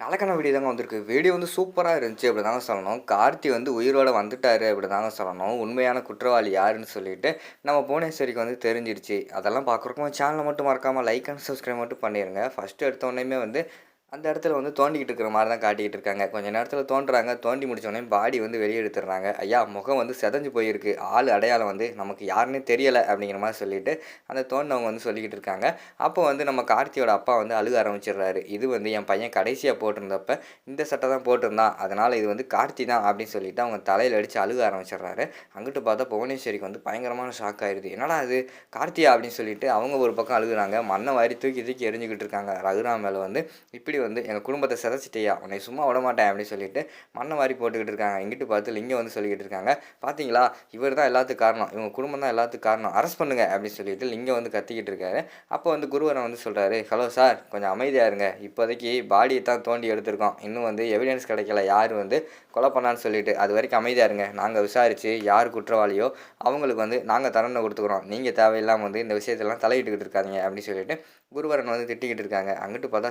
நல்லக்கான video தாங்க வந்திருக்கு. Video வந்து சூப்பராக இருந்துச்சு அப்படி தாங்க சொல்லணும். கார்த்தி வந்து உயிரோட வந்துட்டாரு அப்படி தாங்க சொல்லணும். உண்மையான குற்றவாளி யாருன்னு சொல்லிட்டு நம்ம புவனேஸ்வரிக்கு வந்து தெரிஞ்சிருச்சு. அதெல்லாம் பார்க்குறக்கும் சேனலை மட்டும் மறக்காமல் லைக் அண்ட் சப்ஸ்கிரைப் மட்டும் பண்ணிடுங்க ஃபஸ்ட்டு எடுத்த வந்து அந்த இடத்துல வந்து தோண்டிக்கிட்டு இருக்கிற மாதிரி தான் காட்டிக்கிட்டு இருக்காங்க கொஞ்ச நேரத்தில் தோண்டுறாங்க தோண்டி முடிச்சோடனே பாடி வந்து வெளியே எடுத்துடுறாங்க ஐயா முகம் வந்து செதஞ்சு போயிருக்கு. ஆள் அடையாளம் வந்து நமக்கு யாருன்னே தெரியலை அப்படிங்கிற மாதிரி சொல்லிட்டு அந்த தோண்டவங்க வந்து சொல்லிக்கிட்டு இருக்காங்க அப்போ வந்து நம்ம கார்த்தியோட அப்பா வந்து அழுக ஆரம்பிச்சிடுறாரு. இது வந்து என் பையன் கடைசியாக போட்டிருந்தப்ப இந்த சட்டை தான் போட்டிருந்தான். அதனால் இது வந்து கார்த்தி தான் அப்படின்னு சொல்லிட்டு அவங்க தலையில் அடித்து அழுக ஆரம்பிச்சிடுறாரு. அங்கிட்டு பார்த்தா புவனேஸ்வரிக்கு வந்து பயங்கரமான ஷாக் ஆயிடுது. என்னடா அது கார்த்தியா? அப்படின்னு சொல்லிட்டு அவங்க ஒரு பக்கம் அழுகுறாங்க. மண்ணை வாரி தூக்கி தூக்கி எரிஞ்சுக்கிட்டு இருக்காங்க ரகுராம் மேலே வந்து இப்படி வந்து எங்கள் குடும்பத்தை சிதைச்சிட்டியா? உன்னை சும்மா விட மாட்டேன் அப்படின்னு சொல்லிட்டு மண்ணை மாதிரி போட்டுக்கிட்டு இருக்காங்க. இங்கிட்டு பார்த்து லிங்கம் வந்து சொல்லிக்கிட்டு இருக்காங்க. பார்த்தீங்களா இவர் தான் எல்லாத்துக்கும் காரணம். இவங்க குடும்பம் தான் எல்லாத்துக்கும் காரணம். அரெஸ்ட் பண்ணுங்க அப்படின்னு சொல்லிட்டு லிங்கம் வந்து கத்திக்கிட்டு இருக்காரு. அப்போ வந்து குருவரன் வந்து சொல்கிறாரு ஹலோ சார் கொஞ்சம் அமைதியாக இருங்க. இப்போதைக்கு பாடியை தான் தோண்டி எடுத்திருக்கோம். இன்னும் வந்து எவிடன்ஸ் கிடைக்கல. யார் வந்து கொலை பண்ணான்னு சொல்லிட்டு அது வரைக்கும் அமைதியாக இருங்க. நாங்கள் விசாரித்து யார் குற்றவாளியோ அவங்களுக்கு வந்து நாங்கள் தண்டனை கொடுத்துக்குறோம். நீங்கள் தேவையில்லாமல் வந்து இந்த விஷயத்தெல்லாம் தலையிட்டுக்கிட்டு இருக்காதீங்க. அப்படின்னு சொல்லிட்டு குருவரன் வந்து திட்டிக்கிட்டு இருக்காங்க. அங்கிட்டு பார்த்தா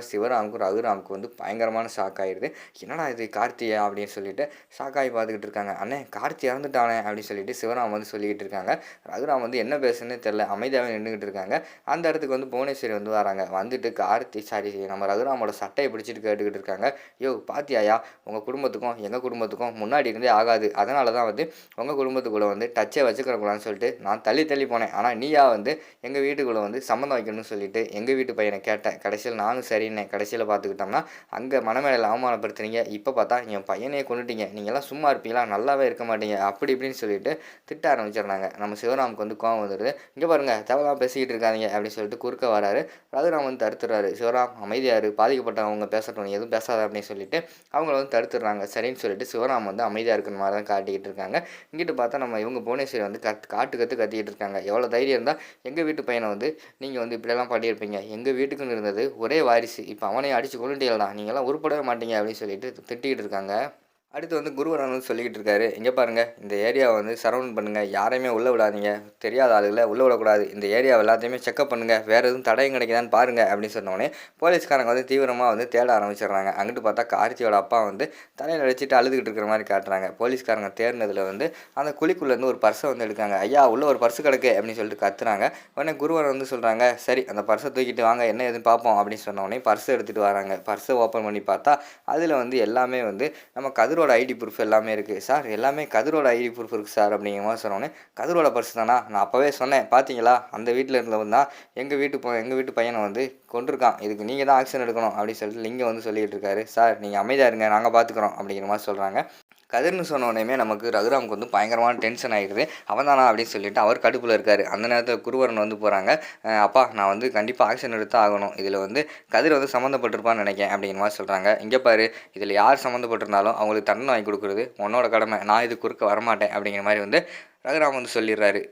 பார்க்கும்போது நமக்கு வந்து பயங்கரமான ஷாக் ஆயிடுது என்னடா இது கார்த்தியா? அப்படின்னு சொல்லிட்டு ஷாக் ஆகி பார்த்துக்கிட்டு இருக்காங்க. அண்ணே கார்த்தி இறந்துட்டானே அப்படின்னு சொல்லிட்டு சிவராம் வந்து சொல்லிக்கிட்டு இருக்காங்க. ரகுராம் வந்து என்ன பேசுன்னு தெரில அமைதியாகவே நின்றுக்கிட்டு இருக்காங்க. அந்த இடத்துக்கு வந்து புவனேஸ்வரி வந்து வராங்க. வந்துட்டு கார்த்தி சாரி நம்ம ரகுராமோட சட்டையை பிடிச்சிட்டு கேட்டுக்கிட்டு இருக்காங்க. யோ பாத்தியாயா? உங்கள் குடும்பத்துக்கும் எங்கள் குடும்பத்துக்கும் முன்னாடி இருந்தே ஆகாது. அதனால தான் வந்து உங்கள் குடும்பத்துக்குள்ளே வந்து டச்சை வச்சுக்கிறக்கூடாதுன்னு சொல்லிட்டு நான் தள்ளி தள்ளி போனேன். ஆனால் நீயா வந்து எங்கள் வீட்டுக்குள்ளே வந்து சம்மந்தம் வைக்கணும்னு சொல்லிட்டு எங்கள் வீட்டு பையனை கேட்டேன். கடைசியில் நானும் சரின்னேன். கடைசியில் பார்த்துக்கிட்டோம்னா அங்கே மனமேலையில் அவமானப்படுத்துறீங்க இப்போ பார்த்தா என் பையனையே கொண்டுட்டீங்க நீங்கள்லாம் சும்மா இருப்பீங்களா? நல்லாவே இருக்க மாட்டீங்க. அப்படி இப்படின்னு சொல்லிட்டு திட்ட ஆரம்பிச்சிடுறாங்க. நம்ம சிவராமுக்கு வந்து கோவம் வந்துடுது. இங்கே பாருங்க தேவலாம் பேசிக்கிட்டு இருக்காதீங்க அப்படின்னு சொல்லிட்டு குறுக்க வராரு. ரகுராம் வந்து தடுத்துறாரு சிவராம் அமைதியாரு பாதிக்கப்பட்டவங்க பேசட்டும். நீ எதுவும் பேசாத அப்படின்னு சொல்லிட்டு அவங்கள வந்து தடுத்துடுறாங்க. சரின்னு சொல்லிட்டு சிவராம் வந்து அமைதியாக இருக்கிற மாதிரி தான் காட்டிக்கிட்டு இருக்காங்க. இங்கிட்டு பார்த்தா நம்ம இவங்க புவனேஸ்வரி வந்து கத் காட்டு கற்று கத்திக்கிட்டு இருக்காங்க. எவ்வளோ தைரியம் இருந்தால் எங்கள் வீட்டு பையனை வந்து நீங்கள் வந்து இப்படியெல்லாம் பண்ணியிருப்பீங்க. எங்கள் வீட்டுக்குன்னு இருந்தது ஒரே வாரிசு. இப்போ அவனையும் அடிச்சு கொண்டுட்டீங்களா நீங்கள்லாம் உருப்படவே மாட்டீங்க அப்படின்னு சொல்லிட்டு திட்டிகிட்டு இருக்காங்க. அடுத்து வந்து குருவரன் வந்து சொல்லிக்கிட்டு இருக்காரு. இங்கே பாருங்கள் இந்த ஏரியாவை வந்து சரவுண்ட் பண்ணுங்கள் யாரையுமே உள்ளே விடாதீங்க. தெரியாத ஆளுகளை உள்ளே விடக்கூடாது. இந்த ஏரியாவை எல்லாத்தையுமே செக்அப் பண்ணுங்கள் வேறு எதுவும் தடையும் கிடைக்குதான்னு பாருங்கள் அப்படின்னு சொன்னோடனே போலீஸ்காரங்க வந்து தீவிரமாக வந்து தேட ஆரம்பிச்சிடுறாங்க. அங்கிட்டு பார்த்தா கார்த்தியோட அப்பா வந்து தலையில் அடிச்சுட்டு அழுதுகிட்டு இருக்கிற மாதிரி காட்டுறாங்க. போலீஸ்காரங்க தேடினதில் வந்து அந்த குழிக்குள்ளேருந்து ஒரு பர்ஸை வந்து எடுக்காங்க. ஐயா உள்ளே ஒரு பர்ஸு கிடக்கு அப்படின்னு சொல்லிட்டு கத்துறாங்க. உடனே குருவரன் வந்து சொல்கிறாங்க சரி அந்த பர்ஸை தூக்கிட்டு வாங்க. என்ன எதுன்னு பார்ப்போம் அப்படின்னு சொன்னோடனே பர்ஸை எடுத்துகிட்டு வராங்க. பர்ஸை ஓப்பன் பண்ணி பார்த்தா அதில் வந்து எல்லாமே வந்து நம்ம கதிரோட ஐடி ப்ரூஃப் எல்லாமே இருக்குது சார் எல்லாமே கதிரோட ஐடி ப்ரூஃப் இருக்குது சார் அப்படிங்கிற மாதிரி சொன்னோன்னே கதிரோட பர்ஸ் தானா? நான் அப்போவே சொன்னேன் பார்த்தீங்களா அந்த வீட்டில் இருந்தவன் தான் எங்கள் வீட்டு ப எங்கள் வீட்டு பையனை வந்து கொண்டிருக்கான் இதுக்கு நீங்கள் தான் ஆக்ஷன் எடுக்கணும் அப்படின்னு சொல்லிட்டு லிங்கம் வந்து சொல்லிகிட்டு இருக்காரு. சார் நீங்கள் அமைதியாக இருங்க நாங்கள் பார்த்துக்குறோம் அப்படிங்கிற மாதிரி சொல்கிறாங்க கதிர்னு சொன்ன உடனே நமக்கு ரகுராமுக்கு வந்து பயங்கரமான டென்ஷன் ஆகிடுது அவன் தானா அப்படின்னு சொல்லிட்டு அவர் கடுப்பில் இருக்கார். அந்த நேரத்தில் குருவரன் வந்து போகிறாங்க அப்பா நான் வந்து கண்டிப்பாக ஆக்ஷன் எடுத்து ஆகணும். இதில் வந்து கதிர் வந்து சம்மந்தப்பட்டிருப்பான்னு நினைக்கிறேன் அப்படிங்கிற மாதிரி சொல்கிறாங்க இங்கே பாரு இதில் யார் சம்மந்தப்பட்டிருந்தாலும் அவங்களுக்கு தண்டனை வாங்கி கொடுக்குறது உன்னோட கடமை. நான் இது குறுக்க வரமாட்டேன் அப்படிங்கிற மாதிரி வந்து ரகுராம் வந்து சொல்லிடுறாரு.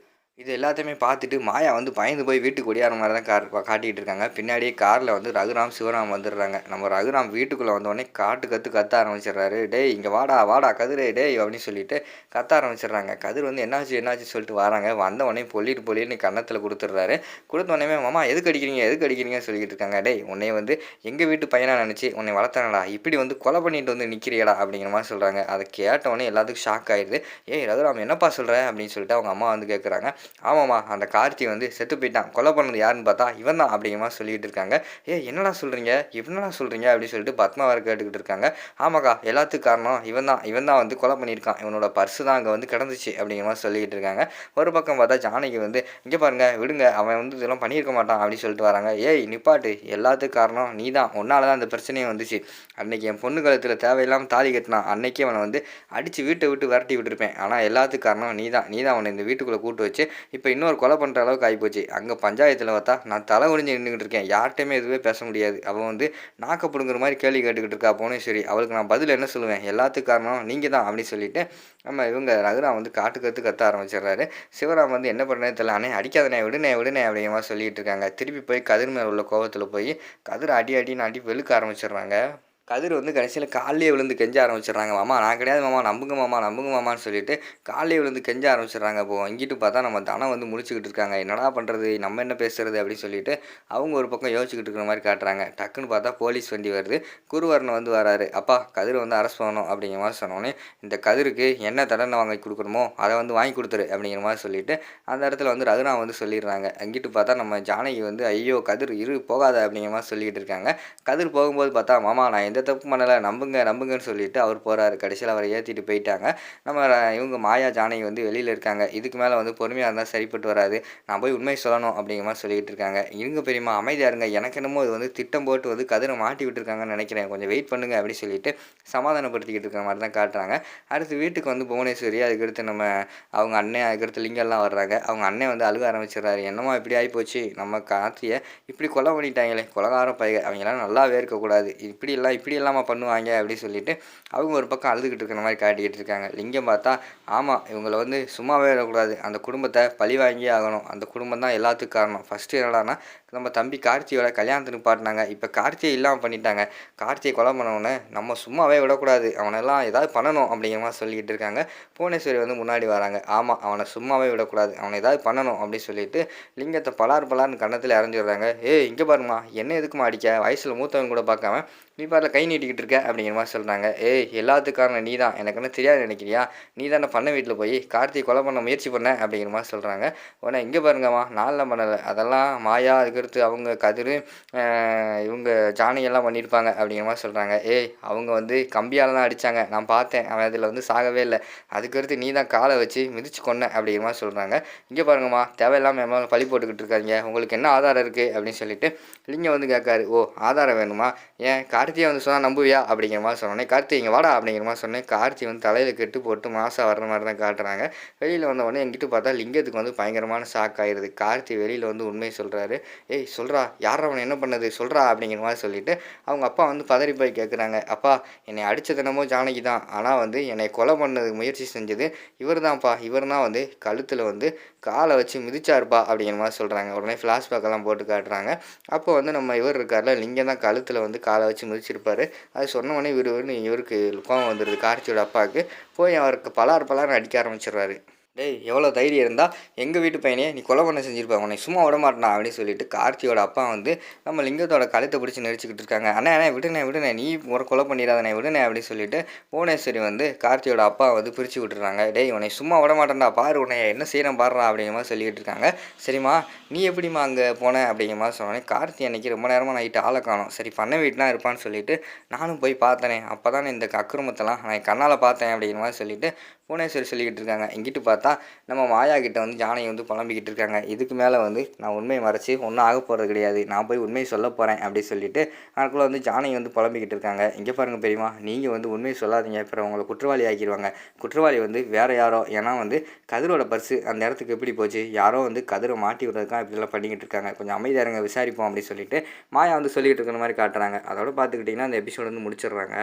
இது எல்லாத்தையுமே பார்த்துட்டு மாயா வந்து பயந்து போய் வீட்டுக்கு ஒடியார மாதிரி தான் கார் காட்டிகிட்டு இருக்காங்க. பின்னாடியே காரில் வந்து ரகுராம் சிவராம் வந்துடுறாங்க. நம்ம ரகுராம் வீட்டுக்குள்ளே வந்தோடனே காட்டு கற்று கத்த ஆரம்பிச்சிடுறாரு. டேய் இங்கே வாடா வாடா கதிரே டேய் அப்படின்னு சொல்லிட்டு கத்த ஆரம்பிச்சிடுறாங்க. கதிர் வந்து என்னாச்சு என்னாச்சு சொல்லிட்டு வராங்க. வந்த உடனே பொல்லிட்டு பொல்லிட்டு கன்னத்தில் கொடுத்துட்றாரு. கொடுத்த உடனே மாமா எதுக்கு அடிக்கிறீங்க? எதுக்கு அடிக்கிறீங்கன்னு சொல்லிட்டு இருக்காங்க. டேய் உன்னை வந்து எங்கள் வீட்டு பையனாக நினச்சி உன்னை வளர்த்தானடா. இப்படி வந்து கொலை பண்ணிட்டு வந்து நிற்கிறியடா அப்படிங்கிற மாதிரி சொல்கிறாங்க அதை கேட்ட உடனே எல்லாத்துக்கும் ஷாக் ஆயிடுது. ஏய் ரகுராம் என்னப்பா சொல்கிற அப்படின்னு சொல்லிட்டு அவங்க அம்மா வந்து கேட்குறாங்க ஆமாம்மா அந்த கார்த்தி வந்து செத்து போயிட்டான். கொலை பண்ணது யாருன்னு பார்த்தா இவன் தான் அப்படிங்கிற சொல்லிகிட்டு இருக்காங்க. ஏ என்னடா சொல்கிறீங்க என்னடா சொல்கிறீங்க அப்படின்னு சொல்லிட்டு பத்மா கேட்டுக்கிட்டு இருக்காங்க. ஆமாக்கா எல்லாத்துக்கும் காரணம் இவன் தான் இவன் தான் வந்து கொலை பண்ணியிருக்கான். இவனோட பர்ஸு தான் அங்கே வந்து கிடந்துச்சு அப்படிங்கிற மாதிரி சொல்லிக்கிட்டு இருக்காங்க. ஒரு பக்கம் பார்த்தா ஜானகி வந்து இங்கே பாருங்க விடுங்க அவன் வந்து இதெல்லாம் பண்ணியிருக்க மாட்டான் அப்படின்னு சொல்லிட்டு வராங்க. ஏய் நிப்பாட்டு. எல்லாத்துக்கும் காரணம் நீ தான் உன்னால தான் அந்த பிரச்சனையே வந்துச்சு. அன்னைக்கு என் பொண்ணு கழுத்தில் தேவையில்லாமல் தாலி கட்டினான். அன்னைக்கே அவனை வந்து அடித்து வீட்டை விட்டு விரட்டி விட்டுருப்பேன். ஆனால் எல்லாத்துக்கும் காரணம் நீ தான் நீ தான் அவனை இந்த வீட்டுக்குள்ளே கூட்டு வச்சு இப்போ இன்னொரு கொலை பண்ணுற அளவுக்கு ஆகிப்போச்சு. அங்கே பஞ்சாயத்தில் பார்த்தா நான் தலை ஒழிஞ்சு நின்றுக்கிட்டு இருக்கேன். யார்கிட்டையுமே எதுவுமே பேச முடியாது. அவள் வந்து நாக்க பிடுங்குற மாதிரி கேள்வி கேட்டுக்கிட்டு இருக்கா புவனேஸ்வரி அவளுக்கு நான் பதில் என்ன சொல்லுவேன்? எல்லாத்துக்கும் காரணம் நீங்கள் தான் அப்படின்னு சொல்லிட்டு நம்ம இவங்க ரகுராம் வந்து காட்டு கற்று கத்த ஆரம்பிச்சிடுறாரு. சிவராம் வந்து என்ன பண்ணுறேன்னு தெரியல அண்ணே அடிக்காதனே விடுனே விடுனே அப்படிங்கிற சொல்லிட்டு இருக்காங்க. திருப்பி போய் கதிர் மேலே உள்ள கோபத்தில் போய் கதிர் அடி அடின்னு அடி வெளுக்க ஆரம்பிச்சிடுறாங்க. கதிர் வந்து கடைசியில் காலையே விழுந்து கெஞ்ச ஆரம்பிச்சிடுறாங்க மாமா நான் கிடையாது மாமா நம்புங்க மாமா நம்புங்க மாமான்னு சொல்லிட்டு காலையே விழுந்து கெஞ்ச ஆரம்பிச்சிடுறாங்க இப்போ இங்கிட்டு பார்த்தா நம்ம தனம் வந்து முடிச்சுக்கிட்டு இருக்காங்க என்னடா பண்ணுறது நம்ம என்ன பேசுறது? அப்படின்னு சொல்லிட்டு அவங்க ஒரு பக்கம் யோசிச்சுக்கிட்டு இருக்கிற மாதிரி காட்டுறாங்க. டக்குன்னு பார்த்தா போலீஸ் வண்டி வருது. குருவரனை வந்து வராரு. அப்பா கதிர் வந்து அரெஸ்ட் பண்ணணும் அப்படிங்கிற மாதிரி சொன்னோன்னே இந்த கதிருக்கு என்ன தண்டனை வாங்கி கொடுக்கணுமோ அதை வந்து வாங்கி கொடுத்துரு அப்படிங்கிற மாதிரி சொல்லிட்டு அந்த இடத்துல வந்து ரகுனா வந்து சொல்லிடுறாங்க. அங்கிட்டு பார்த்தா நம்ம ஜானகி வந்து ஐயோ கதிர் இரு போகாத அப்படிங்கிற மாதிரி சொல்லிக்கிட்டு இருக்காங்க. கதிர் போகும்போது பார்த்தா மாமா நான் எந்த தப்பு பண்ணலை. நம்புங்க நம்புங்கன்னு சொல்லிட்டு அவர் போகிறாரு கடைசியில் அவரை ஏற்றிட்டு போயிட்டாங்க. நம்ம இவங்க மாயா ஜானகி வந்து வெளியில் இருக்காங்க. இதுக்கு மேலே வந்து பொறுமையாக இருந்தால் சரிப்பட்டு வராது. நான் போய் உண்மை சொல்லணும் அப்படிங்கிற மாதிரி சொல்லிக்கிட்டு இருக்காங்க. இருங்க பெரியம்மா அமைதியாக இருங்க. எனக்கு என்னமோ இது வந்து திட்டம் போட்டு வந்து கதிரை மாட்டி விட்டுருக்காங்கன்னு நினைக்கிறேன். கொஞ்சம் வெயிட் பண்ணுங்க அப்படின்னு சொல்லிட்டு சமாதானப்படுத்திக்கிட்டு இருக்கிற மாதிரி தான் காட்டுறாங்க. அடுத்து வீட்டுக்கு வந்து புவனேஸ்வரி அதுக்கடுத்து நம்ம அவங்க அண்ணன் அதுக்கடுத்து லிங்கம்லாம் வர்றாங்க. அவங்க அண்ணன் வந்து அழுக ஆரம்பிச்சிடுறாரு. என்னம்மா இப்படி ஆகிப்போச்சு நம்ம கார்த்தியை இப்படி கொலை பண்ணிட்டாங்களே. கொலகாரம் பையன். அவங்களாம் நல்லாவே இருக்கக்கூடாது. இப்படி எல்லாம் இப்படி இல்லாமல் பண்ணுவாங்க அப்படின்னு சொல்லிட்டு அவங்க ஒரு பக்கம் அழுதுகிட்டு இருக்கிற மாதிரி காட்டிக்கிட்டு இருக்காங்க. லிங்கம் பார்த்தா ஆமாம் இவங்களை வந்து சும்மாவே விடக்கூடாது. அந்த குடும்பத்தை பழி வாங்கியே ஆகணும். அந்த குடும்பம் தான் எல்லாத்துக்கும் காரணம். ஃபஸ்ட்டு என்னடான்னா நம்ம தம்பி கார்த்தியோட கல்யாணத்துக்கு பாட்டினாங்க. இப்போ கார்த்தியை இல்லாமல் பண்ணிட்டாங்க. கார்த்தியை கொலை பண்ணவனை நம்ம சும்மாவே விடக்கூடாது. அவனெல்லாம் ஏதாவது பண்ணணும் அப்படிங்கிற மாதிரி சொல்லிக்கிட்டு இருக்காங்க. புவனேஸ்வரி வந்து முன்னாடி வராங்க. ஆமாம் அவனை சும்மாவே விடக்கூடாது. அவனை ஏதாவது பண்ணணும் அப்படின்னு சொல்லிட்டு லிங்கத்தை பலார் பலார்னு கன்னத்தில் இறஞ்சிடுறாங்க ஏய் இங்கே பாருமா என்ன எதுக்குமா அடிக்க? வயசில் மூத்தவன் கூட பார்க்காம நீ பாட்டில் கை நீட்டிக்கிட்டு இருக்க அப்படிங்கிற மாதிரி சொல்கிறாங்க ஏய் எல்லாத்துக்கான நீ தான் எனக்கு என்ன தெரியாது நினைக்கிறியா? நீ தானே பண்ண வீட்டில் போய் கார்த்தியை கொலை பண்ண முயற்சி பண்ண அப்படிங்கிற மாதிரி சொல்கிறாங்க உடனே இங்கே பாருங்கம்மா நாளில் பண்ணலை. அதெல்லாம் மாயா அதுக்கடுத்து அவங்க கதிர் இவங்க ஜானகி பண்ணியிருப்பாங்க அப்படிங்கிற மாதிரி சொல்கிறாங்க ஏய் அவங்க வந்து கம்பியால் தான் அடித்தாங்க நான் பார்த்தேன். அவன் அதில் வந்து சாகவே இல்லை. அதுக்கடுத்து நீ தான் காலை வச்சு மிதிச்சு கொன்ன அப்படிங்கிற மாதிரி சொல்கிறாங்க இங்கே பாருங்கம்மா தேவையில்லாமல் என் மேலே பழி போட்டுக்கிட்டு இருக்காங்க உங்களுக்கு என்ன ஆதாரம் இருக்குது அப்படின்னு சொல்லிட்டு லிங்கம் வந்து கேட்காரு. ஓ ஆதாரம் வேணுமா? ஏன் கார்த்தியை வந்து சொன்னால் நம்புவியா? அப்படிங்கிற மாதிரி சொன்னோன்னே கார்த்தி இங்கே வாடா அப்படிங்கிற மாதிரி சொன்னேன் கார்த்தி வந்து தலையில் கெட்டு போட்டு மாதம் வர்ற மாதிரி தான் காட்டுறாங்க. வெளியில் வந்த உடனே எங்கிட்ட பார்த்தா லிங்கத்துக்கு வந்து பயங்கரமான ஷாக் ஆயிடுது கார்த்தி வெளியில் வந்து உண்மையை சொல்கிறாரு ஏய் சொல்கிறா யார் அவனை என்ன பண்ணது? சொல்கிறா அப்படிங்கிற மாதிரி சொல்லிட்டு அவங்க அப்பா வந்து பதறி போய் கேட்குறாங்க அப்பா என்னை அடித்த தினமும் ஜானகி தான். ஆனால் வந்து என்னை கொலை பண்ணதுக்கு முயற்சி செஞ்சது இவர் தான்ப்பா. இவர் தான் வந்து கழுத்தில் வந்து காலை வச்சு மிதிச்சாருப்பா அப்படிங்கிற மாதிரி சொல்கிறாங்க உடனே ஃப்ளாஷ்பேக்கெல்லாம் போட்டு காட்டுறாங்க. அப்போ வந்து நம்ம இவர் இருக்கார்ல லிங்கம் தான் கழுத்தில் வந்து காலை வச்சு மிதிச்சிருப்பாரு. அது சொன்ன உடனே இவர் இவருன்னு இவருக்கு கோவம் வந்துடுது கார்த்தியோட அப்பாவுக்கு போய் அவருக்கு பலார் பலார்னு அடிக்க ஆரம்பிச்சிடுறாரு. டேய் எவ்வளோ தைரியம் இருந்தால் எங்கள் வீட்டு பையனையே நீ கொலை பண்ண செஞ்சுருப்பேன் உன்னை சும்மா விட மாட்டான் அப்படின்னு சொல்லிட்டு கார்த்தியோட அப்பா வந்து நம்ம லிங்கத்தோட கழுத்தை பிடிச்சி நெரிச்சிக்கிட்டு இருக்காங்க. அண்ணா அண்ணா விடுனே விடுனே நீ ஒரு கொலை பண்ணிடாதண்ணே விடுனே அப்படின்னு சொல்லிட்டு புவனேஸ்வரி வந்து கார்த்தியோட அப்பா வந்து பிரித்து விட்டுறாங்க. டேய் உன்னை சும்மா விட மாட்டேன்டா பாரு உன்னை என்ன செய்கிறேன் பாடுறா அப்படிங்கிற மாதிரி சொல்லிக்கிட்டு இருக்காங்க. சரிம்மா நீ எப்படிம்மா அங்கே போனேன் அப்படிங்கிற மாதிரி சொன்னோன்னே கார்த்தி அன்னைக்கு ரொம்ப நேரமாக நைட்டு ஆளை காணும். சரி பண்ண வீட்டுனா இருப்பான்னு சொல்லிட்டு நானும் போய் பார்த்தனே அப்போ தான் இந்த அக்கிரமத்தெல்லாம் நான் கண்ணால் பார்த்தேன் அப்படிங்கிற மாதிரி சொல்லிட்டு புவனேஸ்வரி சொல்லிக்கிட்டு இருக்காங்க. இங்கிட்டு பார்த்தா நம்ம மாயா கிட்ட வந்து ஜானகி வந்து புலம்பிக்கிட்டு இருக்காங்க. இதுக்கு மேலே வந்து நான் உண்மையை மறைச்சி ஒன்றும் ஆக போகிறது கிடையாது. நான் போய் உண்மையை சொல்ல போகிறேன் அப்படி சொல்லிட்டு அதுக்குள்ளே வந்து ஜானகி வந்து புலம்பிக்கிட்டு இருக்காங்க. இங்கே பாருங்கள் பெரியமா நீங்கள் வந்து உண்மையை சொல்லாதீங்க. அப்புறம் உங்களை குற்றவாளி ஆக்கிடுவாங்க குற்றவாளி வந்து வேறு யாரோ? ஏன்னா வந்து கதிரோட பர்ஸு அந்த இடத்துக்கு எப்படி போச்சு? யாரோ வந்து கதிரை மாட்டி விடுறதுக்காக இப்படிலாம் பண்ணிக்கிட்டு இருக்காங்க. கொஞ்சம் அமைதியாக இருங்க விசாரிப்போம் அப்படின்னு சொல்லிட்டு மாயா வந்து சொல்லிக்கிட்டு இருக்கிற மாதிரி காட்டுறாங்க. அதோட பார்த்துக்கிட்டிங்கன்னா அந்த எபிசோட் வந்து முடிச்சிடுறாங்க.